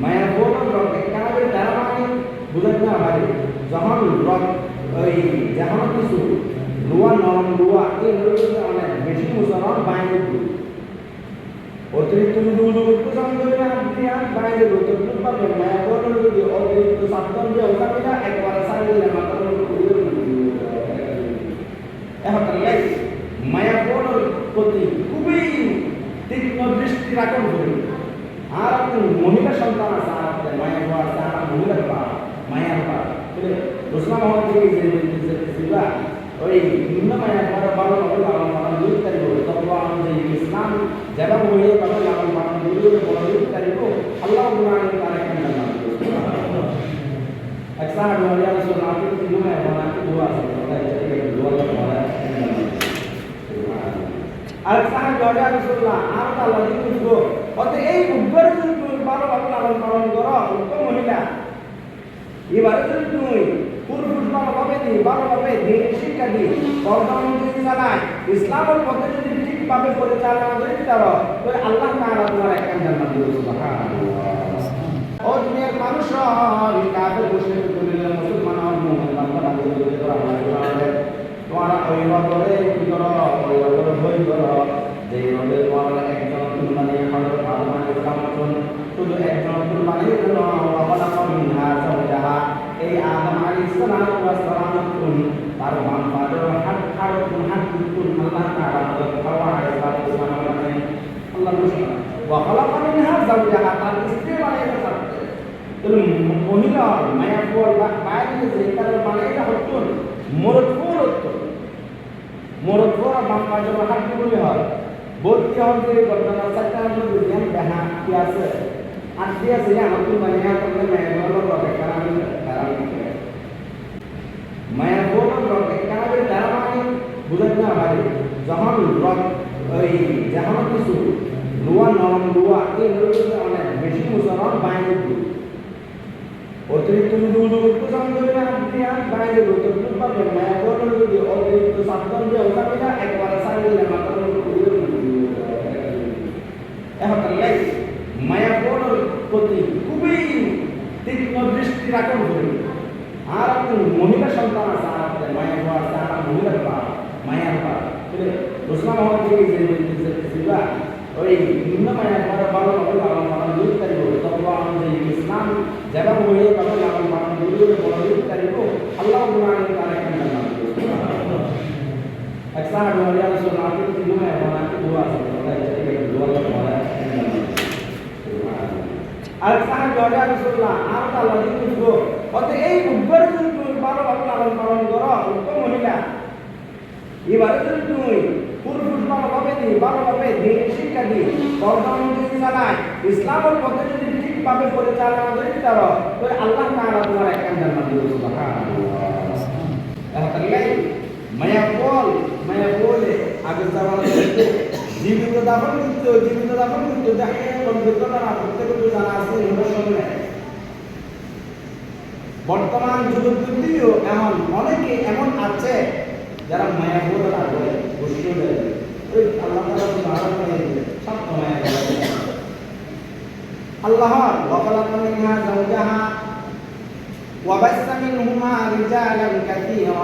মায়া বলন rock একাবে তারা মানে বুঝেন না যখন রক ওই যখন কিছু, লোয়া নরম লোয়া লোকগুলো অনেক বেশি মুসলমান বাইরে অতিরিক্ত যদি উদুক্ত সময় না আপনি আর বাইরে উদুক্ত পাবেন মায়া বলন যদি অতিরিক্ত সাবধান যে ওখানে না একবার সারি দিলে মাথা এখন তাহলে মায়া বলন প্রতি খুবই তীক্ষ্ণ দৃষ্টি রাখুন। করি আর আপনি মহিলা সন্তান আছে আর আপনার মায়ের বাবা আছে আর মহিলা বাবা মায়ের বাবা রসনা মহল থেকে যেগুলা ওই নিম্ন মায়ের বাবা বারো বারো লালন পালন দুই তারিখ তখন আমাদের ইসলাম যারা মহিলা বাবা লালন পালন দুই বড় দুই তারিখ আল্লাহ গুণান তারা কেন अच्छा हमारे यहाँ सुना के तीनों है हमारा दुआ से दुआ लगा रहा है আর সাহা জয়া রাসূলুল্লাহ আর দিন গো অতে এই উদ্বার যদি তুমি ভালো লালন পালন করো উত্তম মহিলা। এবারে যদি তুমি পুরুষ ভালোভাবে দিই, ভালোভাবে দিন শিক্ষা দিই যদি চালায়, ইসলামের পথে যদি ঠিকভাবে পরিচালনা করে দিতে পারো, তাহলে আল্লাহ তাআলা তোমার একটা জান্নাত ও দুনিয়ার মানুষ মুশরিক দুনিয়ার মুসলমান আর তোরা আমাদের তোমরা ওই বদলে কি করো ওই বদলে ভয় করো যে বদলে তোমরা একজন কুরবানি হযরত আদম আলাইহিস সালাম শুধু একজন মিনহা যাওজাহা এই আদম আলাইহিস সালাম ওয়া সালাম তার বাম পাদের হাত হাত হাত কুন আল্লাহ তাআলা হাওয়া আলাইহিস সালাম আল্লাহ ওয়া খালাকা মিনহা যাওজাহা তার স্ত্রী মহিলা, মায়া বল বা বাইরে যে কারণে হতো মরদ ফুল হতো মরদ ফুল বাম হাত বলে হয়। বলতে হবে ঘটনা চারটা মধ্যে জ্ঞান দেখা কি আছে আর কি আছে আমার তো মানে করলে মায়া বল রবে কারণ কারণ মায়া বল রবে কারণ তারা মানে বুঝেন না ভাই যখন রক ওই যখন কিছু লোয়া নরম লোয়া এই লোকগুলো অনেক বেশি মুসলমান বাইরে দিই অতিরিক্ত যদি উদুক্ত সময় না আপনি আর বাইরে উদুক্ত পাবেন না এখন যদি অতিরিক্ত সাবধান যে ওখানে না একবার সারি দিলে মাথা এখন তাহলে মায়া বড় প্রতি খুবই তীক্ষ্ণ দৃষ্টি রাখুন আর আপনি মহিলা সন্তান আছে আর আপনার মায়া হওয়া আছে আর মহিলার পা মায়ার পা রসলাম হওয়ার থেকে যে ছিল ওই নিম্ন মায়ের পরে বারো হবে লালন পালন দুই তারিখ তখন আমাদের ইসলাম যারা சாடுவாரியாக சொன்னாங்க இதுவுமே போனாங்க আর তার দরজা রাসূলুল্লাহ আর তাআলা দিনগো অত এই উপর তুমি বারো বারো লালন পালন করো উক্ত মহিলা এবারে যদি তুমি পুরুষ বারো ভাবে দিই বারো ভাবে দিন শিক্ষা দিই বর্তমান যদি চালায় ইসলামের পথে যদি ঠিকভাবে পরিচালনা করে দিতে পারো আল্লাহ তাআলা তোমার একখান জান্নাত দিবে সুবহানাল্লাহ তাহলে মায়া বল মায়া বলে আগে যাওয়ার জীবিত দাফন কিন্তু জীবিত দাফন কিন্তু দেখে অভিজ্ঞতা না প্রত্যেক জানা আছে এগুলোর সঙ্গে বর্তমান যুবক যুবতীও এমন অনেকে এমন আছে যারা মায়া বলে না বলে বসিয়ে দেয় ওই আল্লাহ তালা ভালো করে সব মায়া বলে আল্লাহ وخلق منها زوجها وبث منهما رجالا كثيرا